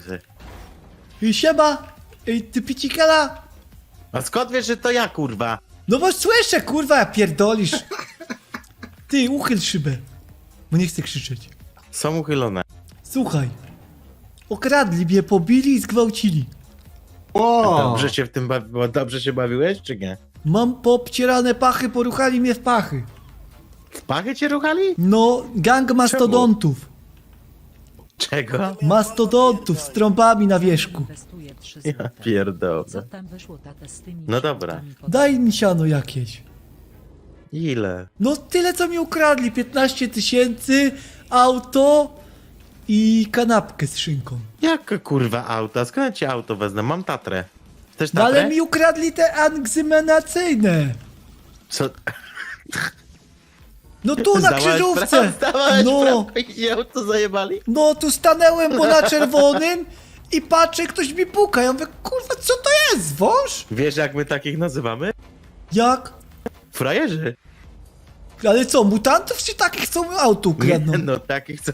łysy. Ej, siema! Ej, ty picikela! A skąd wiesz, że to ja, kurwa? No bo słyszę, kurwa, ja pierdolisz. Ty, uchyl szybę. Bo nie chcę krzyczeć. Są uchylone. Słuchaj. Okradli mnie, pobili i zgwałcili. O! Dobrze się w tym bawi... Dobrze się bawiłeś, czy nie? Mam poobcierane pachy, poruchali mnie w pachy. W pachy cię ruchali? No, gang mastodontów. Czego? Mastodontów z trąbami na wierzchu. Trzy Ja złote. pierdolę. Co tam wyszło tata z tymi No dobra. pod- Daj mi siano jakieś. Ile? No tyle co mi ukradli. 15 tysięcy, auto i kanapkę z szynką. Jaka kurwa auta? Skąd ci auto wezmę? Mam Tatrę. Chcesz No Tatrę? ale mi ukradli te egzaminacyjne. Co? No tu na Zdawałeś krzyżówce. Zdawałeś No, prawo i zajebali? no tu stanęłem bo na czerwonym i patrzę, ktoś mi puka. Ja mówię, kurwa, co to jest, wąż? Wiesz jak my takich nazywamy? Jak? Frajerzy. Ale co, mutantów czy takich, co auto ukradną? Nie, no takich, co,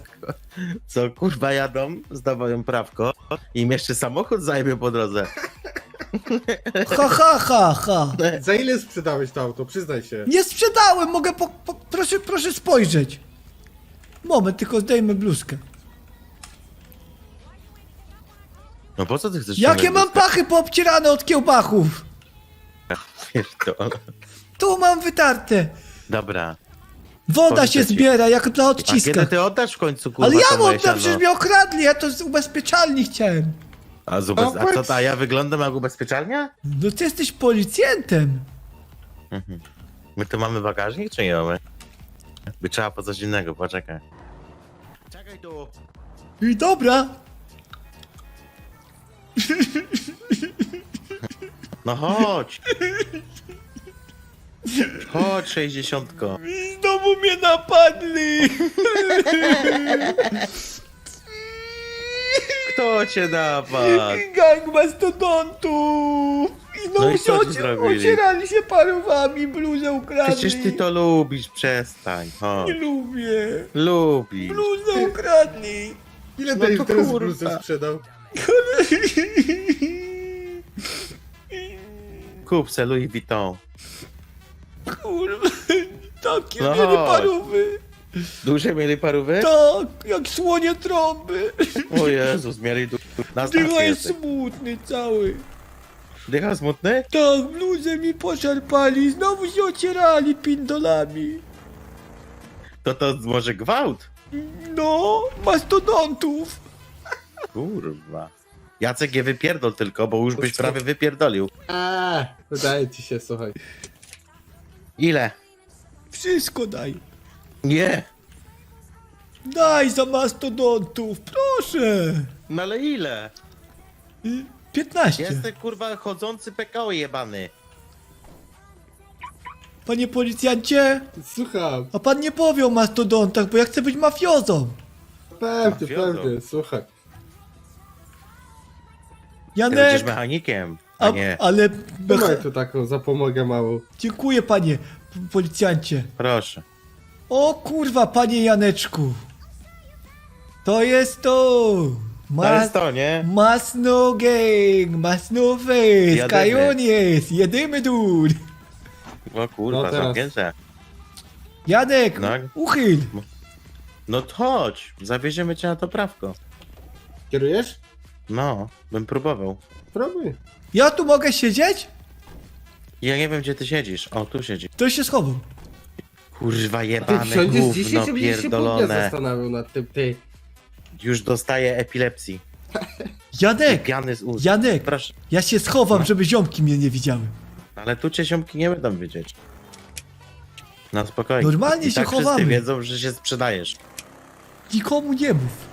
co kurwa jadą, zdawają prawko i im jeszcze samochód zajmie po drodze. Ha, ha, ha, ha. Za ile sprzedałeś to auto? Przyznaj się. Nie sprzedałem, mogę po, po, proszę, proszę spojrzeć. Moment, tylko zdejmę bluzkę. No po co ty chcesz Jakie mam pachy poobcierane od kiełbachów? Wiesz to. Tu mam wytarte. Dobra. Woda się ci. zbiera, jak dla A odciska. kiedy ty oddasz w końcu kurwa Ale ja to mu oddam, przecież mnie okradli, ja to z ubezpieczalni chciałem. A, z ubez... A co powiedz. to, a ja wyglądam jak ubezpieczalnia? No ty jesteś policjantem. My tu mamy bagażnik, czy nie mamy? By trzeba po coś innego, poczekaj. Czekaj tu! I dobra. No chodź! Chodź, sześćdziesiątko. I znowu mnie napadli. Kto cię napadł? Gang mastodontów. I No no, i co ci zrobili? ocierali się parowami, bluzę ukradli. Przecież ty to lubisz, przestań. Nie lubię. Lubisz. Bluzę ukradli. Ile No ten to teraz bluzę sprzedał? Kup se Louis Vuitton. Kurwa, takie No parówy. Duże mieli parówy? Tak, jak słonie trąby. O Jezus, mieli du... Na Dycha jest smutny cały. Dycha smutny? Tak, bluzę mi poszarpali, znowu się ocierali pindolami. To to może gwałt? No, mastodontów. Kurwa. Jacek je wypierdol tylko, bo już byś prawie wypierdolił. Eee, wydaje ci się, słuchaj. Ile? Wszystko daj. Nie. Daj za mastodontów, proszę. No ale ile? Y, 15. Jestem kurwa chodzący PKO jebany. Panie policjancie, Słucham. a pan nie powie o mastodontach, bo ja chcę być mafiozą. Pewnie, Mafiozo. pewnie, słuchaj. Ty Janek, będziesz mechanikiem, a a, nie. ale... Trzymaj tu taką zapomogę małą. Dziękuję panie p- policjancie. Proszę. O kurwa, panie Janeczku. To jest to. To jest to, nie? Masno gang, masno face, kajonies, jedymy dur. O kurwa, No teraz. zamknięte. Janek, No. uchyl. No to chodź, zawieziemy cię na to prawko. Kierujesz? No, bym próbował. Spróbuj. Ja tu mogę siedzieć? Ja nie wiem, gdzie ty siedzisz. O, tu siedzi. To się schowam. Kurwa, Ty jebane wsiądziesz dzisiaj, gówno się podnia pierdolone. zastanawiał nad tym, ty. Już dostaję epilepsji. Janek, Piany z ust. Janek, Proszę. ja się schowam, żeby ziomki mnie nie widziały. Ale tu cię ziomki nie będą wiedzieć. No spokojnie. Normalnie I się tak chowamy. wszyscy wiedzą, że się sprzedajesz. Nikomu nie mów.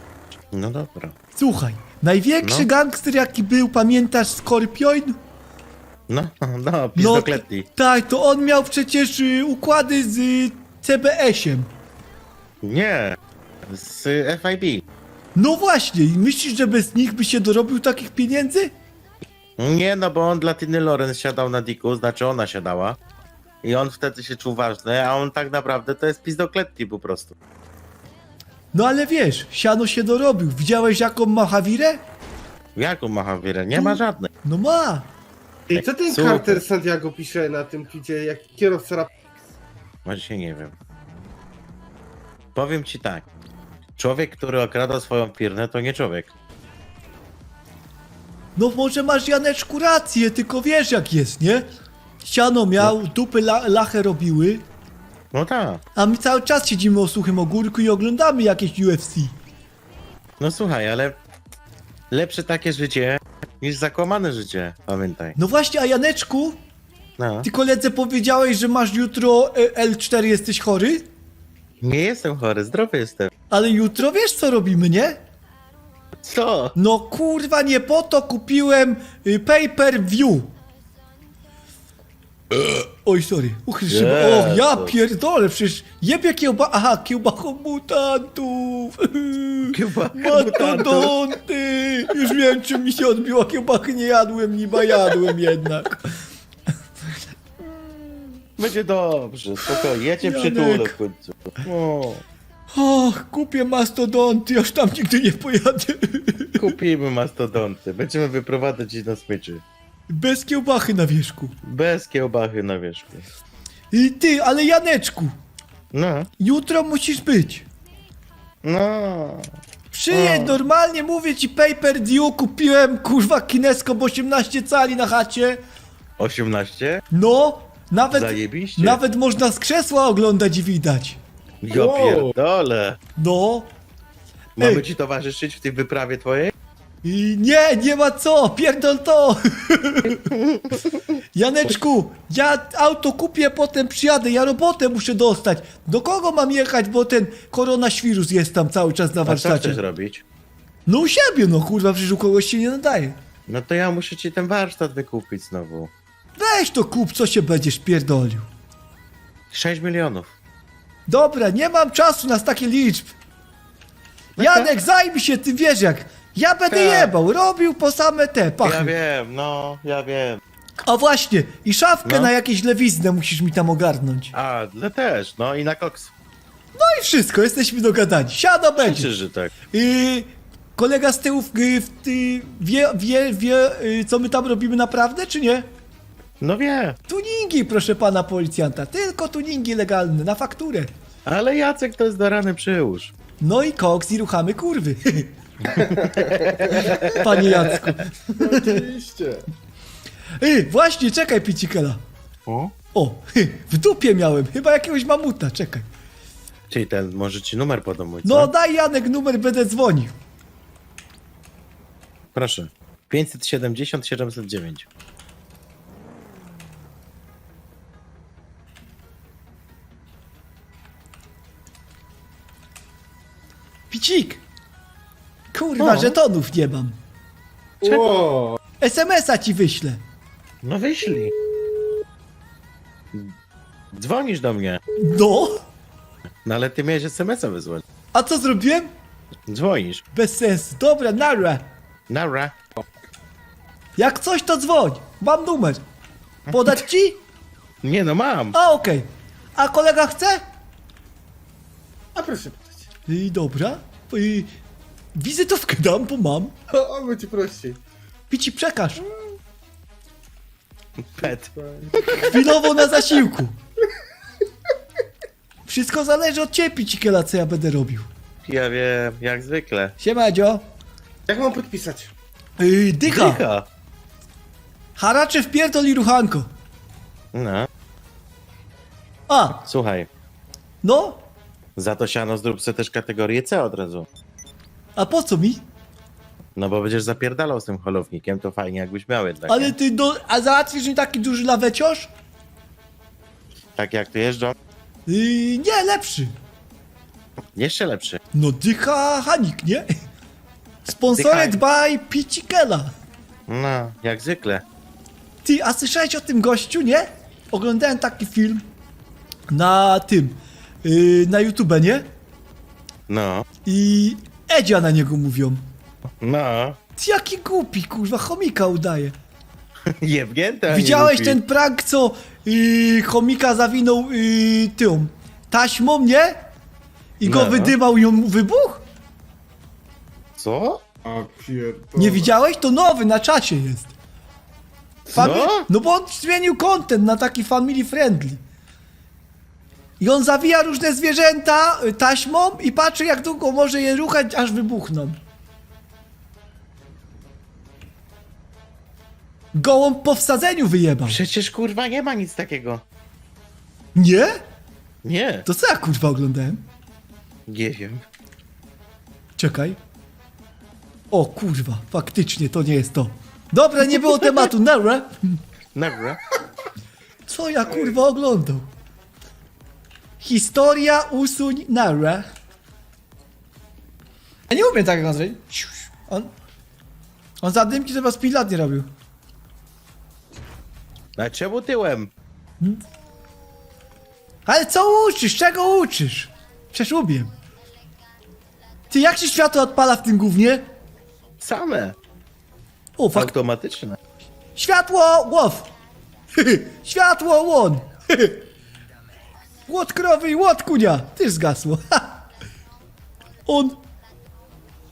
No dobra. Słuchaj, największy No. gangster jaki był, pamiętasz Skorpion? No, no, pizdokletni. tak, to on miał przecież y, układy z y, CBS-iem. Nie. Z FIB. No właśnie, i myślisz, że bez nich by się dorobił takich pieniędzy? Nie, no bo on dla Tiny Lorenz siadał na diku, znaczy ona siadała. I on wtedy się czuł ważny, a on tak naprawdę to jest pizdokletni po prostu. No ale wiesz, siano się dorobił. Widziałeś jaką ma Hawirę? Jaką ma Javierę? Nie ma żadnej. No ma. I co ten Super. Carter Santiago pisze na tym kicie, jak kierowca rap... Właśnie nie wiem. Powiem ci tak. Człowiek, który okrada swoją firmę, to nie człowiek. No może masz Janeczku rację, tylko wiesz jak jest, nie? Siano miał, dupy la lachę robiły, No tak. a my cały czas siedzimy o suchym ogórku i oglądamy jakieś UFC. No słuchaj, ale lepsze takie życie niż zakłamane życie, pamiętaj. No właśnie, a Janeczku, No. ty koledze powiedziałeś, że masz jutro e, L4, jesteś chory? Nie jestem chory, zdrowy jestem. Ale jutro wiesz co robimy, nie? Co? No kurwa, nie po to kupiłem y, pay per view. Oj, sorry, uchryszyłem. O, ja pierdolę, przecież jebie kiełba... Aha, kiełbachą mutantów. Kiełbachę Mastodonty. Już wiem, czy mi się odbiło. Kiełbachy nie jadłem, niba jadłem jednak. Będzie dobrze, spokojnie, ja cię Janek. przytulę w końcu. O, Och, kupię mastodonty, aż tam nigdy nie pojadę. kupimy mastodonty, będziemy wyprowadzać ich na smyczy. Bez kiełbachy na wierzchu. Bez kiełbachy na wierzchu. I ty, ale Janeczku, No, jutro musisz być. no. Przyjedź, O. normalnie mówię ci pay per view, kupiłem kurwa kineską 18 cali na chacie. 18? No, nawet, Zajebiście. nawet można z krzesła oglądać i widać. Ja Wow. pierdolę. No, Mamy Ej. ci towarzyszyć w tej wyprawie twojej? I nie, nie ma co, pierdol to. Janeczku, ja auto kupię, potem przyjadę, ja robotę muszę dostać. Do kogo mam jechać, bo ten koronaświrus jest tam cały czas na A co chcesz warsztacie. robić? No u siebie, no kurwa, przecież u kogoś się nie nadaje. No to ja muszę ci ten warsztat wykupić znowu. Weź to kup, co się będziesz pierdolił. 6 milionów. Dobra, nie mam czasu na takie liczb. Janek, zajmij się, ty wiesz jak. Ja będę Tak. jebał, robił po same te Ja pachy. wiem, no, ja wiem. A właśnie, i szafkę No. na jakieś lewiznę musisz mi tam ogarnąć. A, no też, no i na koks. No i wszystko, jesteśmy dogadani. Siada będzie. Myślę, że tak. I kolega z tyłu y, w, ty, wie, wie, wie, y, co my tam robimy naprawdę, czy nie? No wie. Tuningi, proszę pana policjanta. Tylko tuningi legalne, na fakturę. Ale Jacek to jest do rany przyłóż. No i koks i ruchamy kurwy. Panie Jacku. Oczywiście. Ej, właśnie, czekaj, Picikela. O? O, w dupie miałem, chyba jakiegoś mamuta, czekaj. Czyli ten, może ci numer podał mój, co? No daj Janek numer, będę dzwonił. Proszę. 570 709. Picik! Kurwa, O. żetonów nie mam. Ło, SMS-a ci wyślę. No wyślij. Dzwonisz do mnie. No, No ale ty miałeś SMS-a wysłać. a co zrobiłem? Dzwonisz. Bez sensu. Dobra, nara. Nara. Jak coś, to dzwoń. Mam numer. Podać ci? Nie no, mam. A, okej. A kolega chce? a proszę pytać. I dobra. I wizytówkę dam, bo mam. O, o będzie prościej. Pici przekaż. Pet. Chwilowo na zasiłku. Wszystko zależy od ciebie, Picikiela, co ja będę robił. Ja wiem, jak zwykle. Siema, Edzio. Jak mam podpisać? Yy, dycha. Dycha. Haracze w pierdol i ruchanko. No, A, słuchaj. no. Za to siano zrób sobie też kategorię C od razu. A po co mi? No bo będziesz zapierdalał z tym holownikiem, to fajnie jakbyś miał jednak. Ale nie? ty do... A załatwisz mi taki duży laweciarz? Tak jak tu jeżdżą, Yy, nie, lepszy. jeszcze lepszy. No dycha Hanik, nie? Sponsored by Picikela. No, jak zwykle. Ty, a słyszałeś o tym gościu, nie? Oglądałem taki film na tym, yy, na YouTube, nie? No, I Edzia na niego mówią. no. Ty, jaki głupi, kurwa, chomika udaje. Jebnięte, Widziałeś ten prank, co yy, chomika zawinął yy, tą taśmą, nie? I go No. wydymał i on wybuch? Co? A pierdolę. Nie widziałeś? To nowy, na czasie jest. Fami- Co? no bo on zmienił content na taki family friendly. I on zawija różne zwierzęta y, taśmą i patrzy jak długo może je ruchać, aż wybuchną. Gołąb po wsadzeniu wyjebał. Przecież kurwa nie ma nic takiego. Nie? Nie. To co ja kurwa oglądałem? Nie wiem. Czekaj. O kurwa, faktycznie to nie jest to. Dobra, nie było tematu. Dobra. Co ja kurwa oglądał? Historia usuń nara. Ja nie umiem tak jak on zrobić. On... On za dymki chyba z 5 lat nie robił. A czemu tyłem? Ale co uczysz? Czego uczysz? Przecież umiem. Ty, jak się światło odpala w tym głównie? Same. O, fakt. Automatyczne. Światło, łow! Światło, łon! Łot krowy i łot kunia! Też zgasło. On!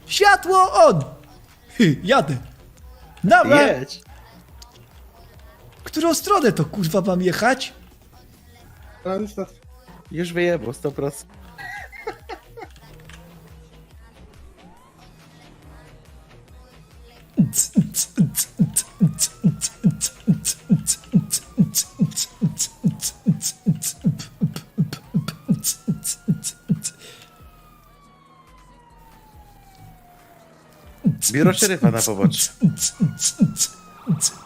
Światło, on! Jadę. Dobra, Jedź. w którą stronę to kurwa mam jechać? Już wyjebał 100%. Biuro szeryfa na pobocze.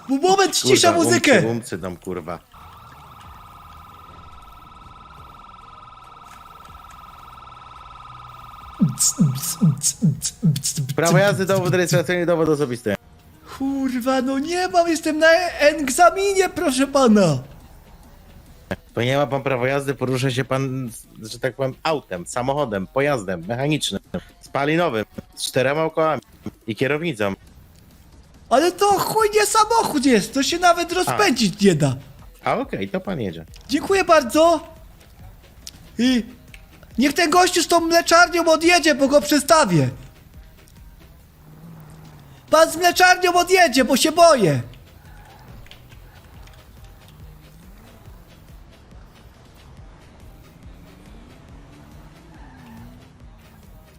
Moment, cisza Kurwa, muzykę! Umcy, umcy tam kurwa. Prawo jazdy, dowód rejestracyjny, dowód osobisty. Kurwa, no nie mam, jestem na egzaminie, proszę pana! To nie ma pan prawa jazdy, porusza się pan, że tak powiem, autem, samochodem, pojazdem mechanicznym, spalinowym, z czterema kołami i kierownicą. Ale to chuj nie samochód jest, to się nawet rozpędzić nie da. A okej, to pan jedzie. Dziękuję bardzo. I niech ten gościu z tą mleczarnią odjedzie, bo go przestawię. Pan z mleczarnią odjedzie, bo się boję.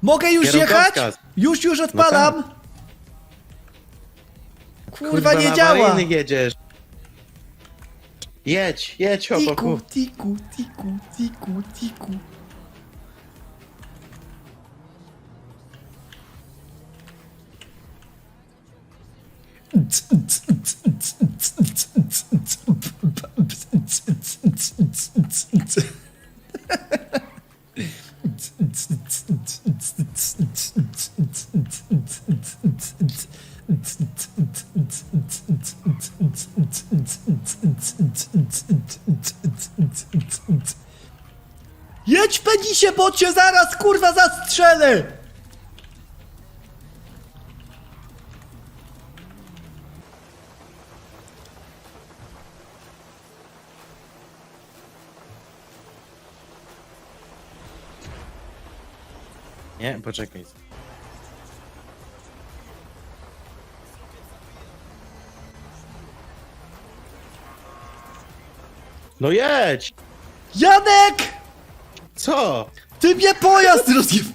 Mogę już jechać? Już, już odpalam. Kurwa, nie na działa. awaryjny jedziesz. Jedź, jedź Tiku, chłopaku. tiku, tiku, tiku, tiku. Penisie, bo cię zaraz kurwa zastrzelę! Nie, poczekaj. No jedź! Janek! Co? Ty mnie pojazd rozjew...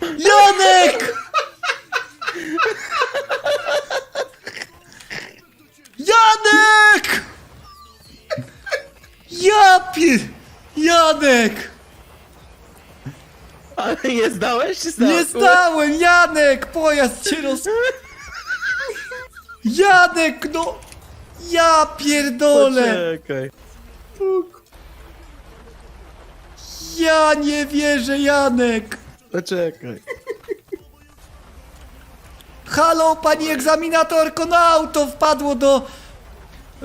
Janek! Janek! Ja pier... Janek! Ale nie zdałeś czy zdałeś? Nie stałem, Janek! Pojazd cię roz... Janek, no... Ja pierdolę! Poczekaj. Ja nie wierzę, Janek! Poczekaj. Halo, pani egzaminatorko, no auto wpadło do...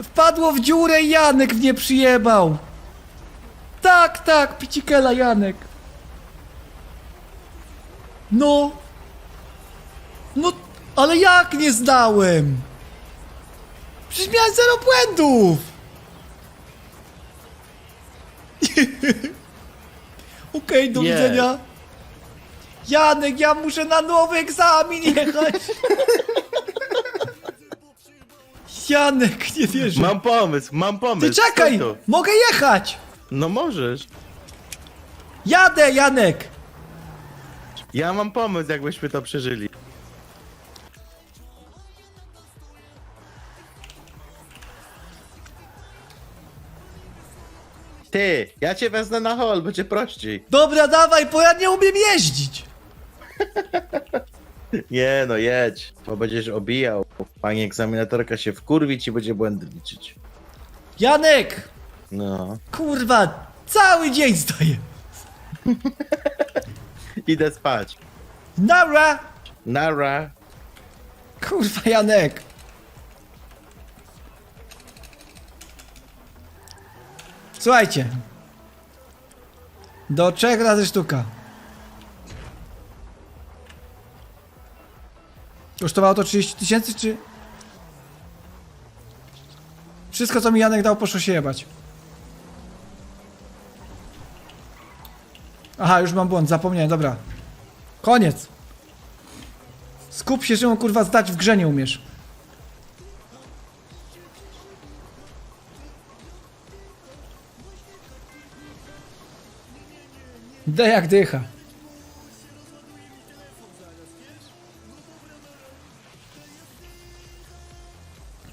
Wpadło w dziurę i Janek mnie przyjebał. Tak, tak, picikela Janek. No. No, ale jak nie zdałem? Przecież miałem zero błędów. Okej, do Nie. widzenia. Janek, ja muszę na nowy egzamin jechać! Janek, nie wierzę. Mam pomysł, mam Ty pomysł. czekaj! Stój tu. Mogę jechać! No możesz. Jadę, Janek! Ja mam pomysł, jakbyśmy to przeżyli. Ty, ja cię wezmę na hol, będzie prościej. Dobra, dawaj, bo ja nie umiem jeździć! Nie no, jedź, bo będziesz obijał. Pani egzaminatorka się wkurwi ci będzie błędy liczyć. Janek! No. Kurwa, cały dzień stoję! Idę spać. Nara! Nara. Kurwa, Janek! Słuchajcie. Do trzech razy sztuka. Kosztowało to 30 tysięcy, czy... Wszystko, co mi Janek dał, poszło się jebać. Aha, już mam błąd, zapomniałem, dobra. Koniec. Skup się, że ją kurwa zdać w grze nie umiesz. D jak dycha.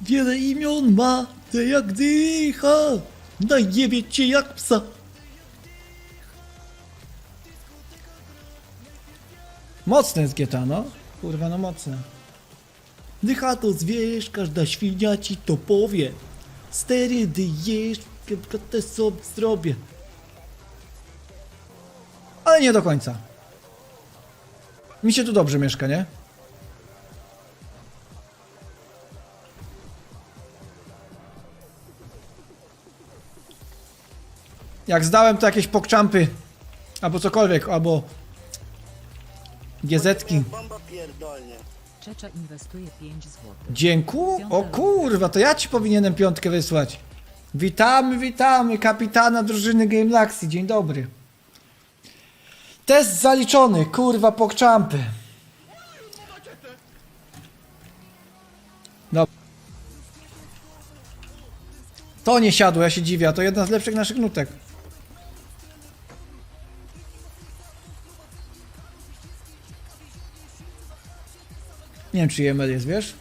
Wiele imion ma, D jak dycha. Najebie cię jak psa. Mocne jest GTA, no. Kurwa, no mocne. Dycha to zwierz, każda świnia ci to powie. Sterydy jesz, te sobie zrobię. Nie do końca. Mi się tu dobrze mieszka, nie? Jak zdałem to jakieś pokczampy, albo cokolwiek, albo GZ-ki. Bomba pierdolnie. Czecza inwestuje 5 zł. Dziękuję. O kurwa, to ja ci powinienem piątkę wysłać. Witamy, witamy, kapitana drużyny Game Laxi. Dzień dobry. Test zaliczony, kurwa, pokczampy. No. To nie siadło, ja się dziwię, a to jedna z lepszych naszych nutek. Nie wiem, czy EML jest, wiesz?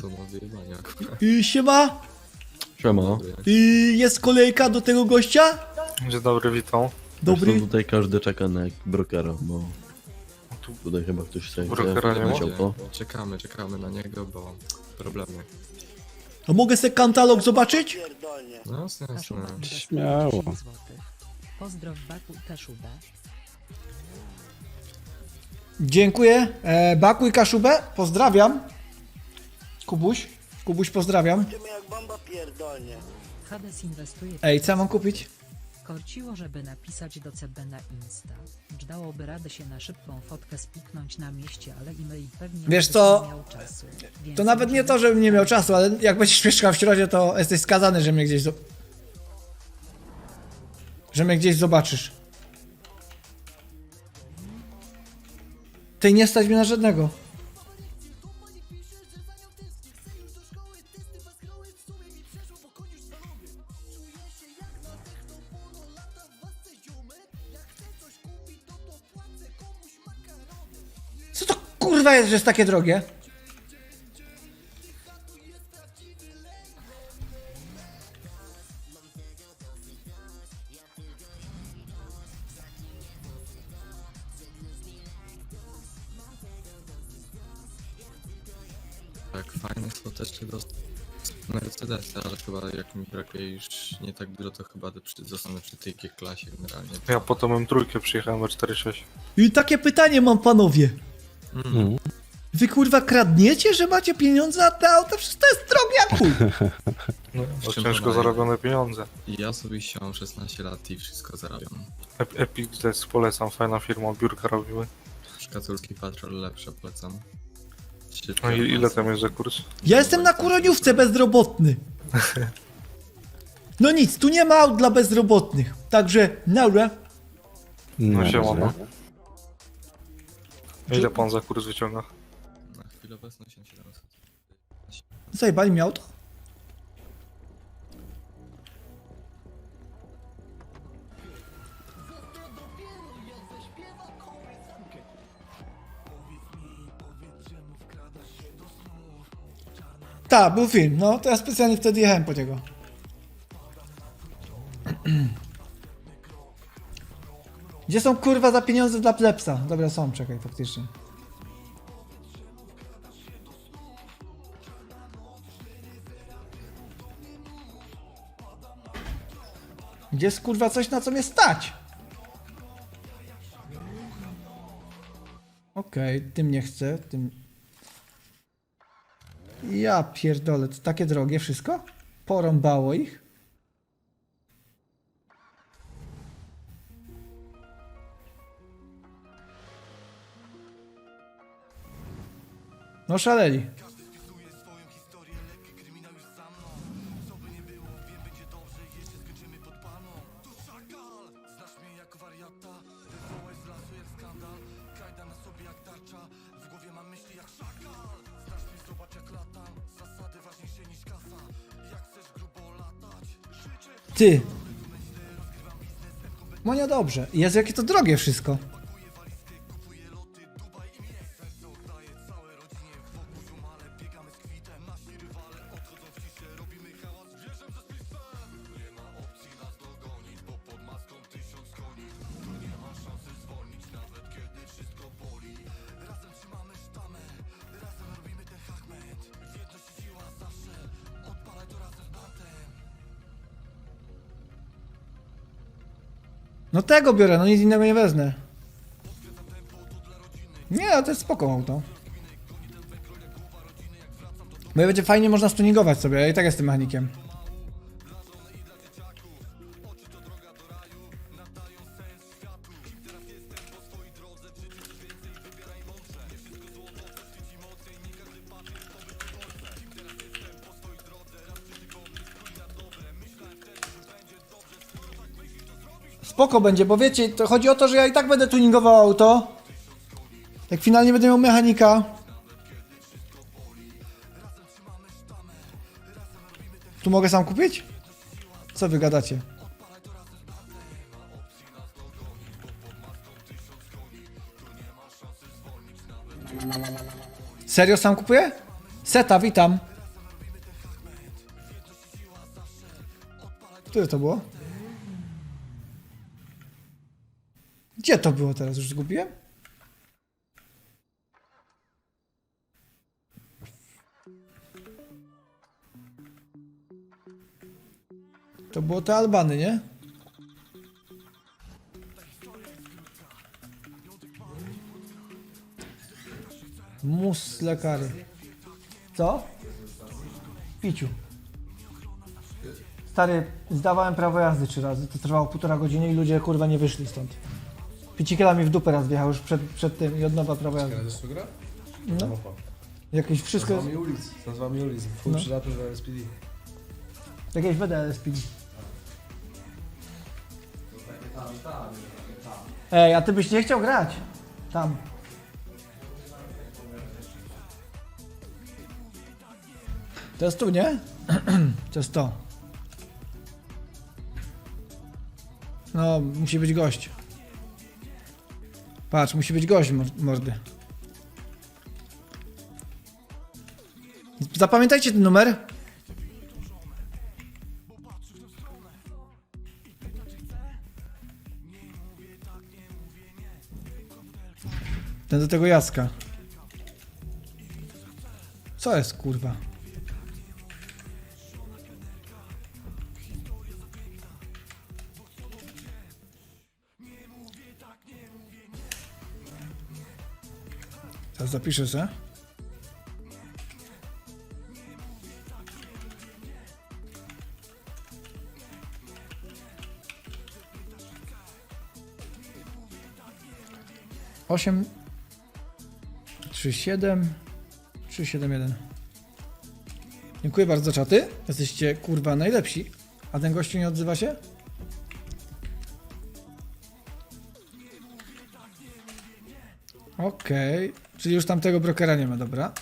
To ma siema, Siema. y, jest kolejka do tego gościa? Dzień dobry, witam. Dobry. Zresztą tutaj każdy czeka na brokera, bo tutaj chyba ktoś chce Brokera nie ma? Czekamy, czekamy na niego, bo problemy. A mogę sobie katalog zobaczyć? No jasne, jasne. Kaszuba Śmiało. 10 zł. Pozdrow Baku i Kaszubę. Dziękuję. E, Baku i Kaszubę, pozdrawiam. Kubuś, Kubuś pozdrawiam. Jak bomba pierdolnie. Hades inwestuje Ej, co ja mam kupić? Korciło, żeby napisać do CB na Insta. Dałoby radę się na szybką fotkę spiknąć na mieście, ale e-mail pewnie Wiesz byś co? nie miał czasu. Więc To nawet nie to, żebym nie miał czasu, ale jak będziesz mieszkał w środzie, to jesteś skazany, że mnie gdzieś... zo- Że mnie gdzieś zobaczysz. Ty nie stać mnie na żadnego. Kurwa jest, że jest takie drogie? Tak, fajne są też tego Mercedesy, ale chyba jak mi brakuje już nie tak dużo, to chyba przy, zostanę przy tej G-klasie generalnie. Ja po tą trójkę przyjechałem o 4,6. I takie pytanie mam, panowie. Mm. Wy kurwa kradniecie, że macie pieniądze na te auta? Przecież to jest chuj. No, to ciężko zarobione pieniądze. Ja osobiście mam 16 lat i wszystko zarabiam. Ep- Epic też polecam, fajna firma, biurka robiły. Szkatułki Patrol lepsze polecam. No i ile tam jest za kurs? Ja jestem na kuroniówce bezrobotny. No nic, tu nie ma aut dla bezrobotnych. Także, naura. No Nie, siema, no. Ile pan za kurs wyciąga? Na chwilę obecną 7700. Zajebali mi auto? Tak, był film. No, to ja specjalnie wtedy jechałem po niego. Gdzie są kurwa za pieniądze dla plepsa? Dobra, są, czekaj, faktycznie. Gdzie jest kurwa coś, na co mnie stać? Okej, tym nie chcę, tym... Ja pierdolę, to takie drogie wszystko? Porąbało ich? No szaleli. Ty. Monia dobrze. Jest jakie to drogie wszystko. No tego biorę, no nic innego nie wezmę. Nie, no to jest spoko auto. Bo będzie fajnie można stuningować sobie, ja i tak jestem mechanikiem. Spoko będzie, bo wiecie, to chodzi o to, że ja i tak będę tuningował auto. Jak finalnie będę miał mechanika. Tu mogę sam kupić? Co wy gadacie? Serio sam kupuję? Seta, witam. Które to było? Gdzie to było teraz? Już zgubiłem? To było te Albany, nie? Mus lekary. Co? Piciu. Stary, zdawałem prawo jazdy trzy razy. To trwało półtora godziny i ludzie kurwa nie wyszli stąd. Picikiela mi w dupę raz wjechał już przed, przed tym i od nowa prawo jazdy. No. Jakieś wszystko. Nazwami ulic, nazwami ulic. Full No. przydatny dla SPD. Jakieś WD SPD. Ej, a ty byś nie chciał grać? Tam. To jest tu, nie? To jest to. No, musi być gość. Patrz, musi być gość mor- mordy. Zapamiętajcie ten numer. Ten do tego Jacka. Co jest kurwa? Zapiszę se. Osiem, trzy, siedem, trzy, siedem, jeden. Dziękuję bardzo, czaty. Jesteście kurwa najlepsi. A ten gościu nie odzywa się? Okej, czyli już tamtego brokera nie ma, dobra.